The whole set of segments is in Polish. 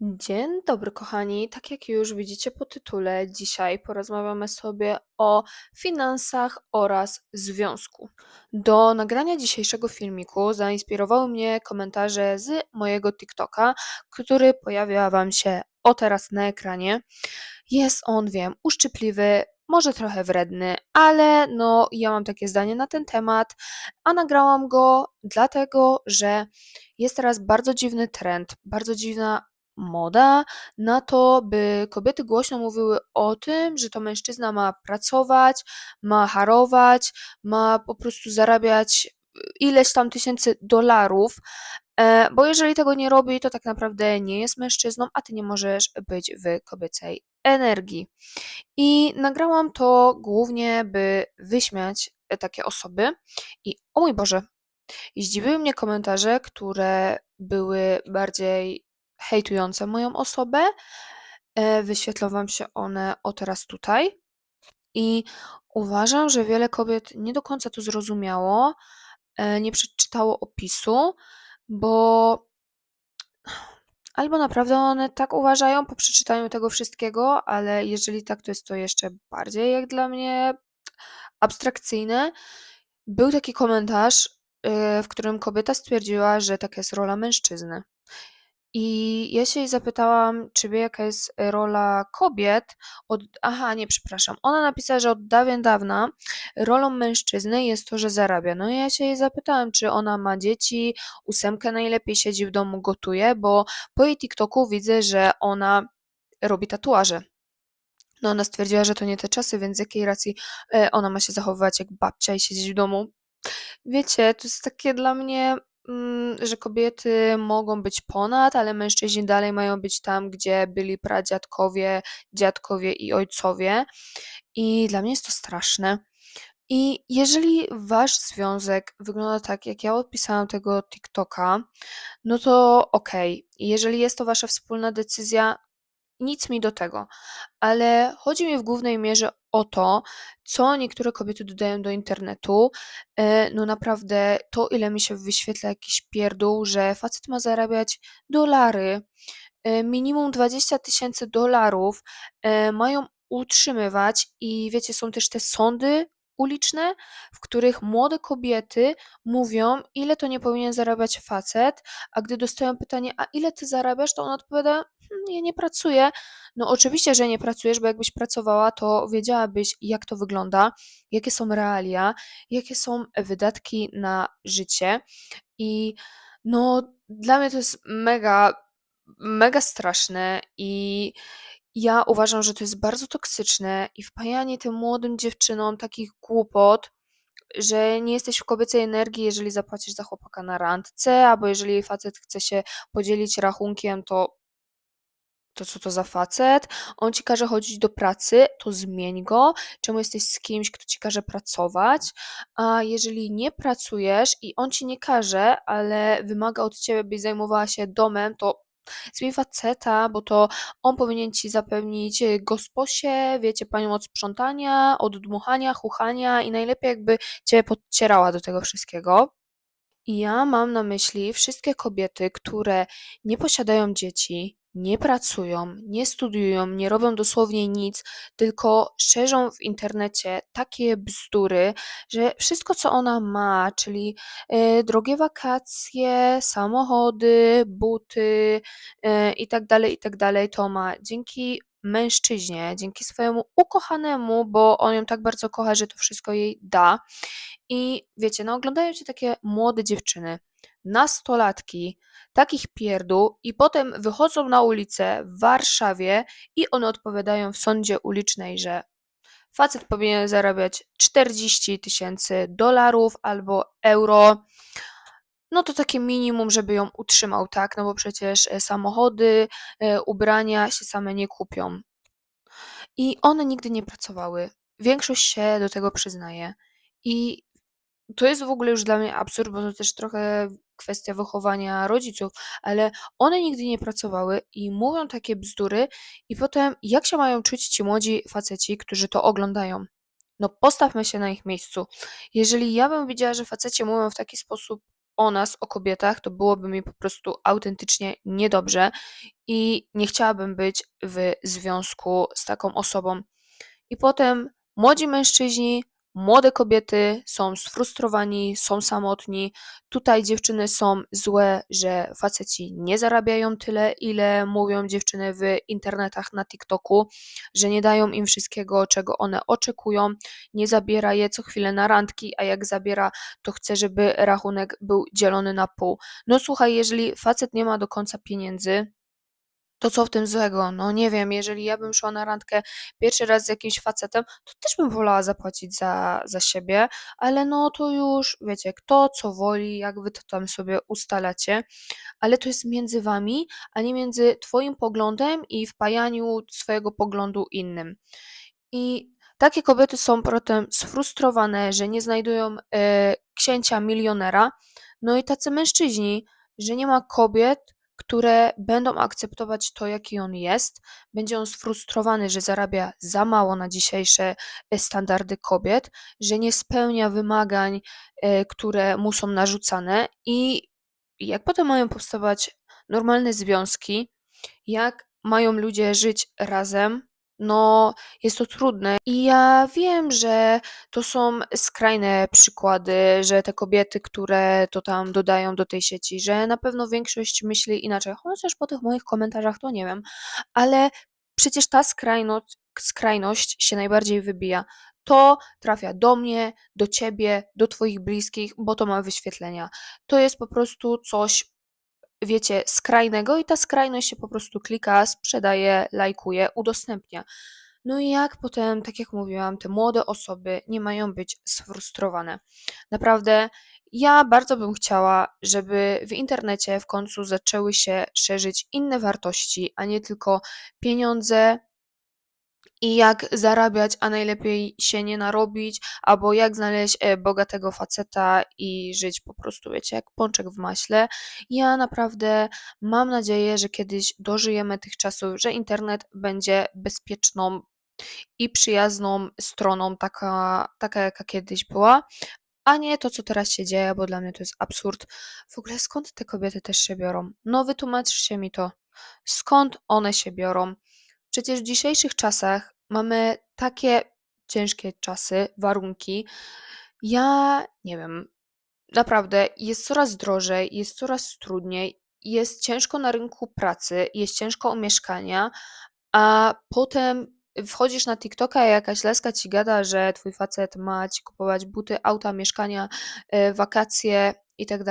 Dzień dobry, kochani. Tak jak już widzicie po tytule, dzisiaj porozmawiamy sobie o finansach oraz związku. Do nagrania dzisiejszego filmiku zainspirowały mnie komentarze z mojego TikToka, który pojawia Wam się o teraz na ekranie. Jest on, wiem, uszczypliwy, może trochę wredny, ale no ja mam takie zdanie na ten temat, a nagrałam go dlatego, że jest teraz bardzo dziwny trend, bardzo dziwna moda na to, by kobiety głośno mówiły o tym, że to mężczyzna ma pracować, ma harować, ma po prostu zarabiać y, ileś tam tysięcy dolarów, e, bo jeżeli tego nie robi, to tak naprawdę nie jest mężczyzną, a ty nie możesz być w kobiecej energii. I nagrałam to głównie, by wyśmiać e, takie osoby. I o mój Boże, zdziwiły mnie komentarze, które były bardziej hejtujące moją osobę. E, wyświetlą wam się one o teraz tutaj. I uważam, że wiele kobiet nie do końca to zrozumiało, e, nie przeczytało opisu, bo albo naprawdę one tak uważają po przeczytaniu tego wszystkiego, ale jeżeli tak, to jest to jeszcze bardziej jak dla mnie abstrakcyjne. Był taki komentarz, y, w którym kobieta stwierdziła, że taka jest rola mężczyzny. I ja się jej zapytałam, czy wie, jaka jest rola kobiet od... Aha, nie, przepraszam. Ona napisała, że od dawien dawna rolą mężczyzny jest to, że zarabia. No i ja się jej zapytałam, czy ona ma dzieci, ósemkę najlepiej siedzi w domu, gotuje, bo po jej TikToku widzę, że ona robi tatuaże. No ona stwierdziła, że to nie te czasy, więc z jakiej racji e, ona ma się zachowywać jak babcia i siedzieć w domu. Wiecie, to jest takie dla mnie, że kobiety mogą być ponad, ale mężczyźni dalej mają być tam, gdzie byli pradziadkowie, dziadkowie i ojcowie. I dla mnie jest to straszne. I jeżeli wasz związek wygląda tak, jak ja opisałam tego TikToka, no to okej. Jeżeli jest to wasza wspólna decyzja, nic mi do tego, ale chodzi mi w głównej mierze o to, co niektóre kobiety dodają do internetu. E, no naprawdę, to ile mi się wyświetla jakiś pierdół, że facet ma zarabiać dolary, e, minimum 20 tysięcy dolarów, e, mają utrzymywać i wiecie, są też te sądy uliczne, w których młode kobiety mówią, ile to nie powinien zarabiać facet, a gdy dostają pytanie, a ile ty zarabiasz, to on odpowiada, hm, ja nie pracuję. No oczywiście, że nie pracujesz, bo jakbyś pracowała, to wiedziałabyś, jak to wygląda, jakie są realia, jakie są wydatki na życie. I no, dla mnie to jest mega, mega straszne i ja uważam, że to jest bardzo toksyczne i wpajanie tym młodym dziewczynom takich głupot, że nie jesteś w kobiecej energii, jeżeli zapłacisz za chłopaka na randce, albo jeżeli facet chce się podzielić rachunkiem, to to co to za facet? On ci każe chodzić do pracy, to zmień go. Czemu jesteś z kimś, kto ci każe pracować? A jeżeli nie pracujesz i on ci nie każe, ale wymaga od ciebie, byś zajmowała się domem, to zmień faceta, bo to on powinien ci zapewnić e, gosposię, wiecie, panią od sprzątania, od dmuchania, chuchania i najlepiej jakby cię podcierała do tego wszystkiego. Ja mam na myśli wszystkie kobiety, które nie posiadają dzieci, nie pracują, nie studiują, nie robią dosłownie nic, tylko szerzą w internecie takie bzdury, że wszystko, co ona ma, czyli e, drogie wakacje, samochody, buty e, i tak tak to ma. Dzięki mężczyźnie, dzięki swojemu ukochanemu, bo on ją tak bardzo kocha, że to wszystko jej da. I wiecie, no oglądają się takie młode dziewczyny, nastolatki, takich pierdół i potem wychodzą na ulicę w Warszawie i one odpowiadają w sądzie ulicznej, że facet powinien zarabiać 40 tysięcy dolarów albo euro. No to takie minimum, żeby ją utrzymał, tak? No bo przecież e, samochody, e, ubrania się same nie kupią. I one nigdy nie pracowały. Większość się do tego przyznaje. I to jest w ogóle już dla mnie absurd, bo to też trochę kwestia wychowania rodziców, ale one nigdy nie pracowały i mówią takie bzdury i potem jak się mają czuć ci młodzi faceci, którzy to oglądają? No postawmy się na ich miejscu. Jeżeli ja bym widziała, że faceci mówią w taki sposób o nas, o kobietach, to byłoby mi po prostu autentycznie niedobrze i nie chciałabym być w związku z taką osobą. I potem młodzi mężczyźni, młode kobiety są sfrustrowani, są samotni. Tutaj dziewczyny są złe, że faceci nie zarabiają tyle, ile mówią dziewczyny w internetach na TikToku, że nie dają im wszystkiego, czego one oczekują, nie zabiera je co chwilę na randki, a jak zabiera, to chce, żeby rachunek był dzielony na pół. No słuchaj, jeżeli facet nie ma do końca pieniędzy, to co w tym złego? No nie wiem, jeżeli ja bym szła na randkę pierwszy raz z jakimś facetem, to też bym wolała zapłacić za, za siebie, ale no to już wiecie, kto co woli, jak wy to tam sobie ustalacie, ale to jest między wami, a nie między twoim poglądem i wpajaniu swojego poglądu innym. I takie kobiety są potem sfrustrowane, że nie znajdują e, księcia milionera, no i tacy mężczyźni, że nie ma kobiet, które będą akceptować to, jaki on jest. Będzie on sfrustrowany, że zarabia za mało na dzisiejsze e, standardy kobiet, że nie spełnia wymagań, e, które mu są narzucane i jak potem mają powstawać normalne związki, jak mają ludzie żyć razem, no jest to trudne. I ja wiem, że to są skrajne przykłady, że te kobiety, które to tam dodają do tej sieci, że na pewno większość myśli inaczej, chociaż po tych moich komentarzach to nie wiem, ale przecież ta skrajność, skrajność się najbardziej wybija. To trafia do mnie, do ciebie, do twoich bliskich, bo to ma wyświetlenia. To jest po prostu coś wiecie, skrajnego i ta skrajność się po prostu klika, sprzedaje, lajkuje, udostępnia. No i jak potem, tak jak mówiłam, te młode osoby nie mają być sfrustrowane. Naprawdę, ja bardzo bym chciała, żeby w internecie w końcu zaczęły się szerzyć inne wartości, a nie tylko pieniądze, i jak zarabiać, a najlepiej się nie narobić, albo jak znaleźć e, bogatego faceta i żyć po prostu, wiecie, jak pączek w maśle. Ja naprawdę mam nadzieję, że kiedyś dożyjemy tych czasów, że internet będzie bezpieczną i przyjazną stroną, taka, taka jaka kiedyś była, a nie to, co teraz się dzieje, bo dla mnie to jest absurd. W ogóle skąd te kobiety też się biorą? No wytłumaczcie mi to. Skąd one się biorą? Przecież w dzisiejszych czasach mamy takie ciężkie czasy, warunki. Ja nie wiem, naprawdę jest coraz drożej, jest coraz trudniej, jest ciężko na rynku pracy, jest ciężko o mieszkania, a potem wchodzisz na TikToka i jakaś leska ci gada, że twój facet ma ci kupować buty, auta, mieszkania, e, wakacje i tak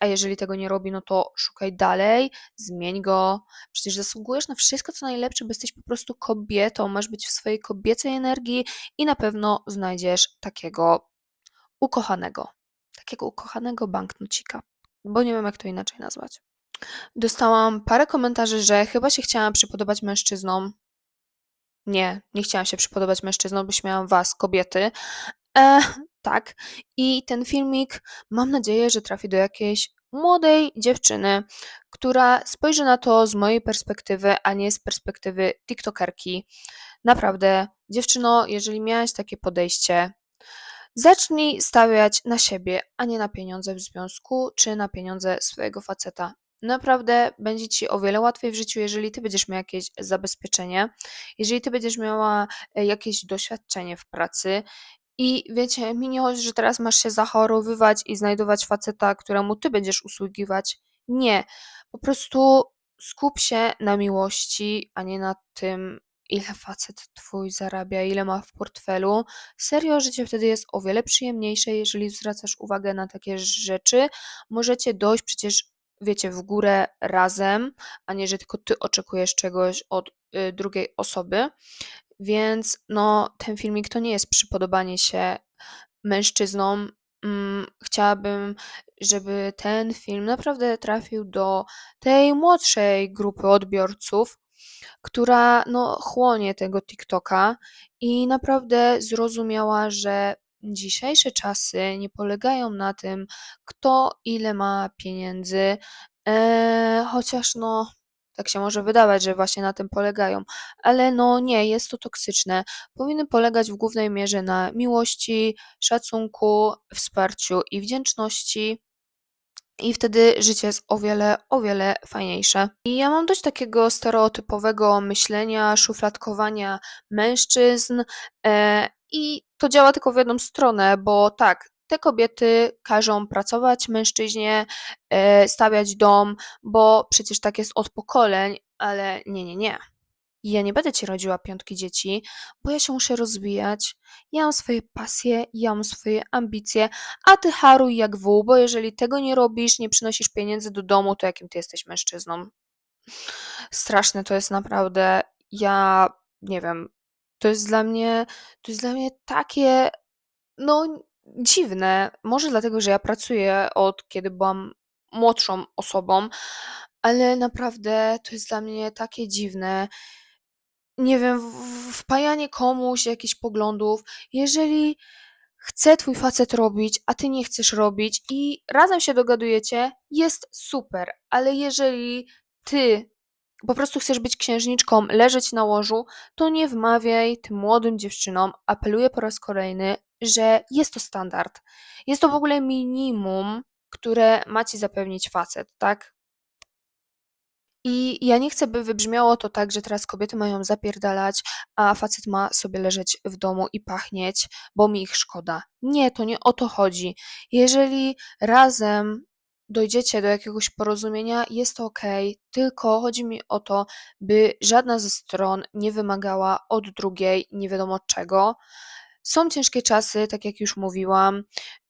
a jeżeli tego nie robi, no to szukaj dalej, zmień go. Przecież zasługujesz na wszystko, co najlepsze, bo jesteś po prostu kobietą, masz być w swojej kobiecej energii i na pewno znajdziesz takiego ukochanego, takiego ukochanego banknocika, bo nie wiem, jak to inaczej nazwać. Dostałam parę komentarzy, że chyba się chciałam przypodobać mężczyznom. Nie, nie chciałam się przypodobać mężczyznom, bo śmiałam was, kobiety. E, tak. I ten filmik mam nadzieję, że trafi do jakiejś młodej dziewczyny, która spojrzy na to z mojej perspektywy, a nie z perspektywy TikTokerki. Naprawdę, dziewczyno, jeżeli miałaś takie podejście, zacznij stawiać na siebie, a nie na pieniądze w związku czy na pieniądze swojego faceta. Naprawdę będzie ci o wiele łatwiej w życiu, jeżeli ty będziesz miał jakieś zabezpieczenie, jeżeli ty będziesz miała e, jakieś doświadczenie w pracy, i wiecie, mi nie chodzi, że teraz masz się zachorowywać i znajdować faceta, któremu ty będziesz usługiwać. Nie. Po prostu skup się na miłości, a nie na tym, ile facet twój zarabia, ile ma w portfelu. Serio, życie wtedy jest o wiele przyjemniejsze, jeżeli zwracasz uwagę na takie rzeczy. Możecie dojść przecież, wiecie, w górę razem, a nie, że tylko ty oczekujesz czegoś od y, drugiej osoby. Więc no, ten filmik to nie jest przypodobanie się mężczyznom. Mm, chciałabym, żeby ten film naprawdę trafił do tej młodszej grupy odbiorców, która no, chłonie tego TikToka i naprawdę zrozumiała, że dzisiejsze czasy nie polegają na tym, kto ile ma pieniędzy, e, chociaż no tak się może wydawać, że właśnie na tym polegają, ale no nie, jest to toksyczne. Powinny polegać w głównej mierze na miłości, szacunku, wsparciu i wdzięczności. i wtedy życie jest o wiele, o wiele fajniejsze. I ja mam dość takiego stereotypowego myślenia, szufladkowania mężczyzn e, i to działa tylko w jedną stronę, bo tak, te kobiety każą pracować mężczyźnie, e, stawiać dom, bo przecież tak jest od pokoleń, ale nie, nie, nie. Ja nie będę ci rodziła piątki dzieci, bo ja się muszę rozwijać. Ja mam swoje pasje, ja mam swoje ambicje, a ty haruj jak wół, bo jeżeli tego nie robisz, nie przynosisz pieniędzy do domu, to jakim ty jesteś mężczyzną? Straszne to jest naprawdę. Ja nie wiem. To jest dla mnie, to jest dla mnie takie, no, dziwne. Może dlatego, że ja pracuję od kiedy byłam młodszą osobą, ale naprawdę to jest dla mnie takie dziwne. Nie wiem, wpajanie komuś jakichś poglądów, jeżeli chce twój facet robić, a ty nie chcesz robić i razem się dogadujecie, jest super, ale jeżeli ty po prostu chcesz być księżniczką, leżeć na łożu, to nie wmawiaj tym młodym dziewczynom, apeluję po raz kolejny, że jest to standard. Jest to w ogóle minimum, które ma ci zapewnić facet, tak? I ja nie chcę, by wybrzmiało to tak, że teraz kobiety mają zapierdalać, a facet ma sobie leżeć w domu i pachnieć, bo mi ich szkoda. Nie, to nie o to chodzi. Jeżeli razem dojdziecie do jakiegoś porozumienia, jest to okej, tylko chodzi mi o to, by żadna ze stron nie wymagała od drugiej nie wiadomo czego. Są ciężkie czasy, tak jak już mówiłam.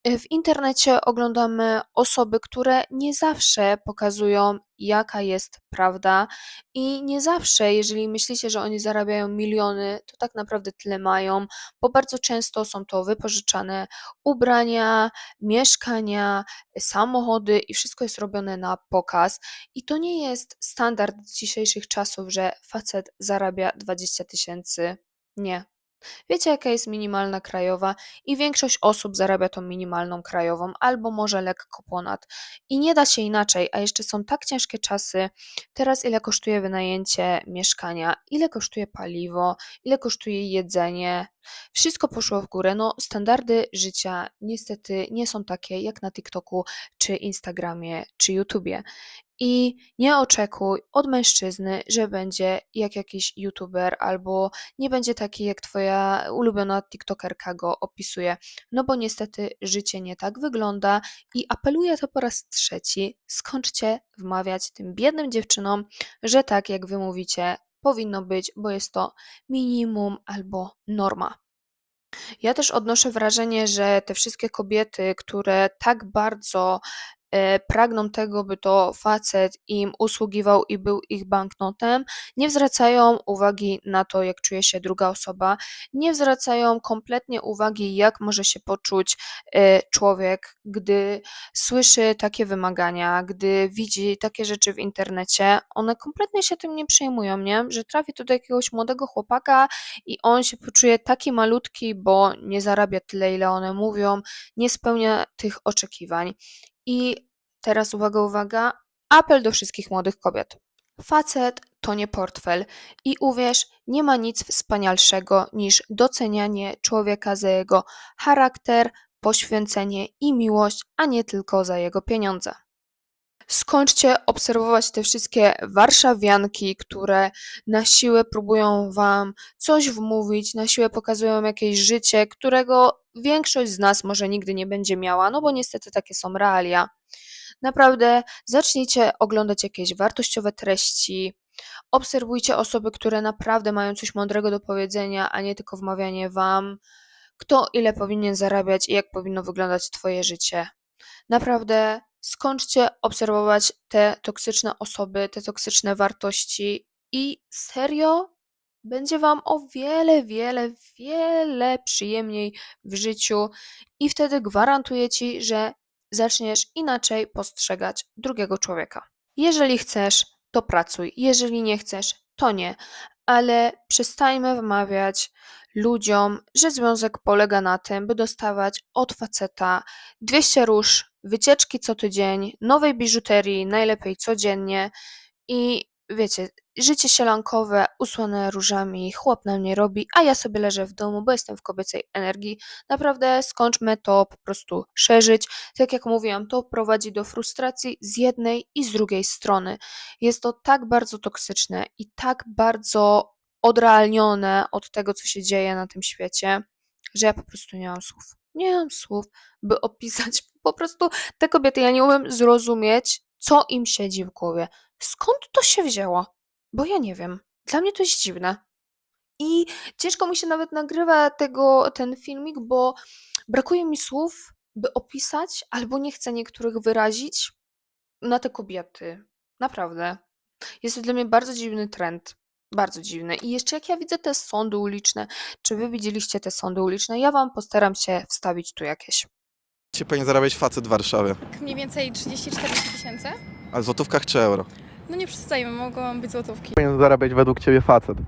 Y, W internecie oglądamy osoby, które nie zawsze pokazują, jaka jest prawda, i nie zawsze, jeżeli myślicie, że oni zarabiają miliony, to tak naprawdę tyle mają, bo bardzo często są to wypożyczane ubrania, mieszkania, samochody i wszystko jest robione na pokaz. I to nie jest standard dzisiejszych czasów, że facet zarabia 20 tysięcy. Nie, Wiecie, jaka jest minimalna krajowa, i większość osób zarabia tą minimalną krajową, albo może lekko ponad. I nie da się inaczej, a jeszcze są tak ciężkie czasy. Teraz, ile kosztuje wynajęcie mieszkania, ile kosztuje paliwo, ile kosztuje jedzenie. Wszystko poszło w górę. No, standardy życia niestety nie są takie jak na TikToku, czy Instagramie, czy YouTubie. I nie oczekuj od mężczyzny, że będzie jak jakiś youtuber albo nie będzie taki jak twoja ulubiona tiktokerka go opisuje. No bo niestety życie nie tak wygląda i apeluję to po raz trzeci, skończcie wmawiać tym biednym dziewczynom, że tak jak wy mówicie, powinno być, bo jest to minimum albo norma. Ja też odnoszę wrażenie, że te wszystkie kobiety, które tak bardzo pragną tego, by to facet im usługiwał i był ich banknotem, nie zwracają uwagi na to, jak czuje się druga osoba, nie zwracają kompletnie uwagi, jak może się poczuć e, człowiek, gdy słyszy takie wymagania, gdy widzi takie rzeczy w internecie. One kompletnie się tym nie przejmują, nie? Że trafi tu do jakiegoś młodego chłopaka i on się poczuje taki malutki, bo nie zarabia tyle, ile one mówią, nie spełnia tych oczekiwań. I teraz uwaga, uwaga, apel do wszystkich młodych kobiet. Facet to nie portfel i uwierz, nie ma nic wspanialszego niż docenianie człowieka za jego charakter, poświęcenie i miłość, a nie tylko za jego pieniądze. Skończcie obserwować te wszystkie warszawianki, które na siłę próbują wam coś wmówić, na siłę pokazują jakieś życie, którego większość z nas może nigdy nie będzie miała, no bo niestety takie są realia. Naprawdę zacznijcie oglądać jakieś wartościowe treści, obserwujcie osoby, które naprawdę mają coś mądrego do powiedzenia, a nie tylko wmawianie wam, kto ile powinien zarabiać i jak powinno wyglądać twoje życie. Naprawdę skończcie obserwować te toksyczne osoby, te toksyczne wartości i serio będzie wam o wiele, wiele, wiele przyjemniej w życiu i wtedy gwarantuję ci, że zaczniesz inaczej postrzegać drugiego człowieka. Jeżeli chcesz, to pracuj, jeżeli nie chcesz, to nie, ale przestańmy wmawiać ludziom, że związek polega na tym, by dostawać od faceta 200 róż, wycieczki co tydzień, nowej biżuterii, najlepiej codziennie i wiecie, życie sielankowe, usłane różami, chłop na mnie robi, a ja sobie leżę w domu, bo jestem w kobiecej energii. Naprawdę skończmy to po prostu szerzyć. Tak jak mówiłam, to prowadzi do frustracji z jednej i z drugiej strony. Jest to tak bardzo toksyczne i tak bardzo odrealnione od tego, co się dzieje na tym świecie, że ja po prostu nie mam słów. Nie mam słów, by opisać po prostu te kobiety. Ja nie umiem zrozumieć, co im siedzi w głowie. Skąd to się wzięło? Bo ja nie wiem. Dla mnie to jest dziwne. I ciężko mi się nawet nagrywa tego, ten filmik, bo brakuje mi słów, by opisać, albo nie chcę niektórych wyrazić na te kobiety. Naprawdę. Jest to dla mnie bardzo dziwny trend. Bardzo dziwny. I jeszcze jak ja widzę te sądy uliczne, czy wy widzieliście te sądy uliczne? Ja wam postaram się wstawić tu jakieś. Czy powinien zarabiać facet w Warszawie? Mniej więcej 30-40 tysięcy. Ale w złotówkach czy euro? No nie przesadzajmy, mogą być złotówki. Powinien zarabiać według ciebie facet?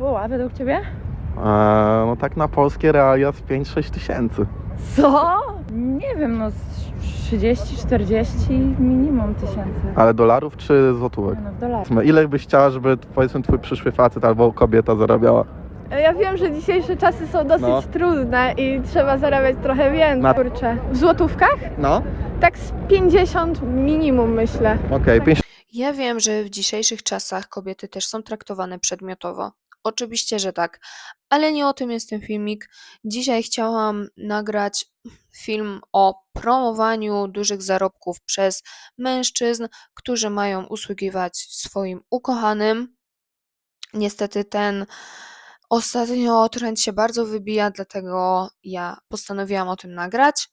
O, a według ciebie? Eee, no tak na polskie realia z 5-6 tysięcy. Co? Nie wiem, no z 30-40 minimum tysięcy. Ale dolarów czy złotówek? No w dolarach. Ile byś chciała, żeby powiedzmy twój przyszły facet albo kobieta zarabiała? Ja wiem, że dzisiejsze czasy są dosyć No. trudne i trzeba zarabiać trochę więcej. Na- Kurczę. W złotówkach? No, Tak z 50 minimum myślę. okej, okay, Ja wiem, że w dzisiejszych czasach kobiety też są traktowane przedmiotowo. Oczywiście, że tak, ale nie o tym jest ten filmik. Dzisiaj chciałam nagrać film o promowaniu dużych zarobków przez mężczyzn, którzy mają usługiwać swoim ukochanym. Niestety ten ostatnio trend się bardzo wybija, dlatego ja postanowiłam o tym nagrać.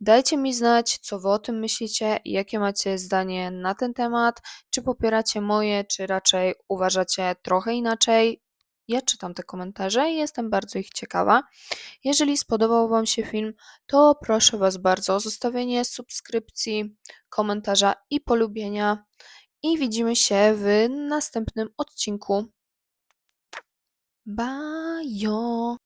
Dajcie mi znać, co wy o tym myślicie jakie macie zdanie na ten temat. Czy popieracie moje, czy raczej uważacie trochę inaczej? Ja czytam te komentarze i jestem bardzo ich ciekawa. Jeżeli spodobał Wam się film, to proszę Was bardzo o zostawienie subskrypcji, komentarza i polubienia. I widzimy się w następnym odcinku. ばよ